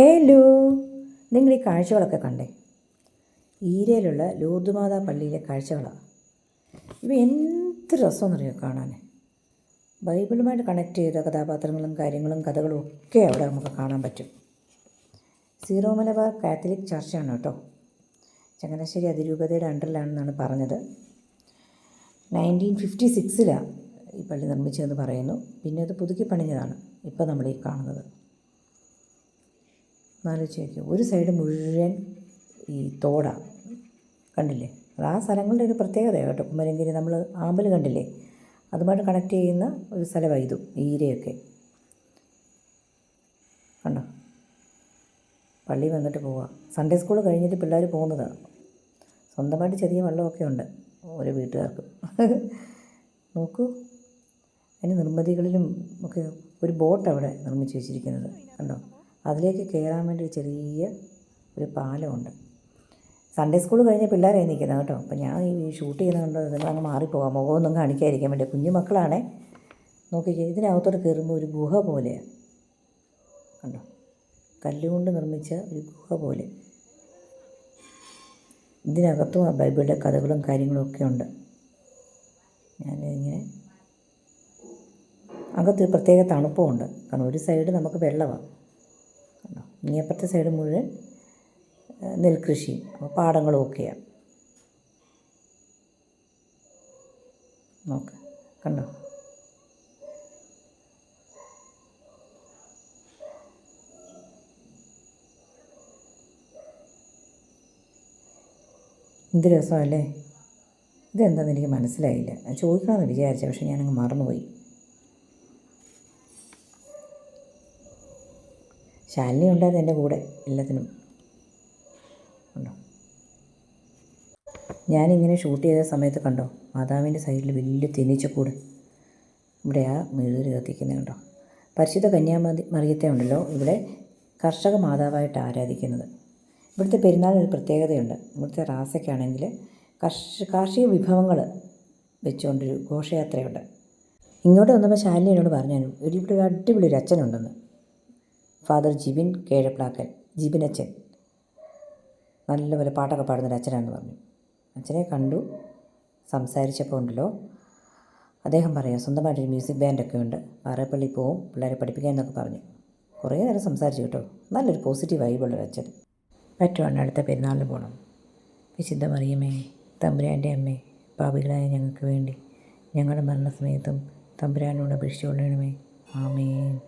Hello നിങ്ങൾ ഈ കാഴ്ചകളൊക്കെ കണ്ടേ? ഈരയിലുള്ള ലൂർദുമാതാ പള്ളിയിലെ കാഴ്ചകളാണ് ഇവ എന്ത് രസമെന്നറിയോ കാണാൻ ബൈബിളുമായിട്ട് കണക്ട് ചെയ്ത കഥാപാത്രങ്ങളും കാര്യങ്ങളും കഥകളും ഒക്കെ അവിടെ നമുക്ക് കാണാൻ പറ്റും. സീറോ മലബാർ കാത്തലിക് ചർച്ചയാണ് കേട്ടോ. ചങ്ങനാശ്ശേരി അതിരൂപതയുടെ അണ്ടറിലാണെന്നാണ് പറഞ്ഞത്. നയന്റീൻ ഫിഫ്റ്റി സിക്സിലാണ് ഈ പള്ളി നിർമ്മിച്ചതെന്ന് പറയുന്നു. പിന്നെ അത് പുതുക്കി പണിഞ്ഞതാണ് ഇപ്പോൾ നമ്മൾ ഈ കാണുന്നത്. എന്നാലോചിച്ച് നോക്കിയോ ഒരു സൈഡ് മുഴുവൻ ഈ തോടാണ് കണ്ടില്ലേ? അത് ആ സ്ഥലങ്ങളുടെ ഒരു പ്രത്യേകത കേട്ടോ. കുമരങ്കിരി നമ്മൾ ആമ്പൽ കണ്ടില്ലേ? അതുമായിട്ട് കണക്ട് ചെയ്യുന്ന ഒരു സ്ഥലമാണ് ഇതും ഈരയൊക്കെ കണ്ടോ? പള്ളി വന്നിട്ട് പോവുക സൺഡേ സ്കൂൾ കഴിഞ്ഞിട്ട് പിള്ളേർ പോകുന്നതാണ് സ്വന്തമായിട്ട് ചെറിയ വെള്ളമൊക്കെ ഉണ്ട് ഓരോ വീട്ടുകാർക്ക്. നോക്കൂ. അതിന് നിർമ്മിതികളിലും ഒക്കെ ഒരു ബോട്ട് അവിടെ നിർമ്മിച്ച് വെച്ചിരിക്കുന്നത്. കണ്ടോ? അതിലേക്ക് കയറാൻ വേണ്ടി ഒരു ചെറിയ ഒരു പാലമുണ്ട്. സൺഡേ സ്കൂൾ കഴിഞ്ഞ പിള്ളേരായി നിൽക്കുന്നത് കേട്ടോ. അപ്പം ഞാൻ ഈ ഷൂട്ട് ചെയ്യുന്നതുകൊണ്ട് നിങ്ങളങ്ങ് മാറിപ്പോകാം. മുഖമൊന്നും കാണിക്കാതിരിക്കാൻ വേണ്ടി. കുഞ്ഞു മക്കളാണേ. നോക്കിക്കേ ഇതിനകത്തോട്ട് കയറുമ്പോൾ ഒരു ഗുഹ പോലെയാണ് കണ്ടോ? കല്ലുകൊണ്ട് നിർമ്മിച്ച ഒരു ഗുഹ പോലെ. ഇതിനകത്തും ആ ബൈബിളിലെ കഥകളും കാര്യങ്ങളും ഒക്കെ ഉണ്ട്. ഞാനിങ്ങനെ അകത്ത് പ്രത്യേക തണുപ്പമുണ്ട് കാരണം ഒരു സൈഡ് നമുക്ക് വെള്ളമാണ് കണ്ടോ? ഇങ്ങേപ്പുറത്തെ സൈഡ് മുഴുവൻ നെൽകൃഷിയും പാടങ്ങളും ഒക്കെയാണ് നോക്ക് കണ്ടോ? എന്ത് രസമല്ലേ ഇതെന്താണെന്ന് എനിക്ക് മനസ്സിലായില്ല. ചോദിക്കണമെന്ന് വിചാരിച്ചു പക്ഷെ ഞാനങ്ങ് മറന്നുപോയി. ശാലിനി ഉണ്ടായിരുന്നു എന്റെ കൂടെ എല്ലാത്തിനും. ഉണ്ടോ? ഞാനിങ്ങനെ ഷൂട്ട് ചെയ്ത സമയത്ത് കണ്ടോ മാതാവിന്റെ സൈഡിൽ വലിയ തേനീച്ചക്കൂട് ഇവിടെ ആ മെഴുകര് കത്തിക്കുന്നത് കണ്ടോ? പരിശുദ്ധ കന്യാമതി മറിയത്തെ ഉണ്ടല്ലോ ഇവിടെ കർഷക മാതാവായിട്ട് ആരാധിക്കുന്നത്. ഇവിടുത്തെ പെരുന്നാളിന് ഒരു പ്രത്യേകതയുണ്ട്. ഇവിടുത്തെ റാസയ്ക്കാണെങ്കിൽ കർഷ കാർഷിക വിഭവങ്ങൾ വെച്ചുകൊണ്ടൊരു ഘോഷയാത്രയുണ്ട്. ഇങ്ങോട്ട് വന്നപ്പോൾ ശാലിനി എന്നോട് പറഞ്ഞു ഇവിടെ ഒരു അടിപൊളി ഒരു അച്ഛനുണ്ടെന്ന്. ഫാദർ ജിബിൻ കേഴപ്ലാക്കൽ ജിബിൻ അച്ഛൻ. നല്ലപോലെ പാട്ടൊക്കെ പാടുന്നൊരു അച്ഛനാണെന്ന് പറഞ്ഞു. അച്ഛനെ കണ്ടു സംസാരിച്ചപ്പോൾ ഉണ്ടല്ലോ. അദ്ദേഹം പറയാം സ്വന്തമായിട്ടൊരു മ്യൂസിക് ബാൻഡൊക്കെ ഉണ്ട്. പാറപ്പള്ളി പോവും പിള്ളേരെ പഠിപ്പിക്കാൻ എന്നൊക്കെ പറഞ്ഞു. കുറേ നേരം സംസാരിച്ചു കേട്ടോ. നല്ലൊരു പോസിറ്റീവ് വൈബുള്ളൊരു അച്ഛൻ. പറ്റുവാണ് അടുത്ത പെരുന്നാളിന് പോകണം വിശുദ്ധ മറിയമേ തമ്പുരാന്റെ അമ്മേ പാപികളായ ഞങ്ങൾക്ക് വേണ്ടി ഞങ്ങളുടെ മരണസമയത്തും തമ്പുരാനോട് അപേക്ഷിച്ചുകൊള്ളണമേ ആമേൻ.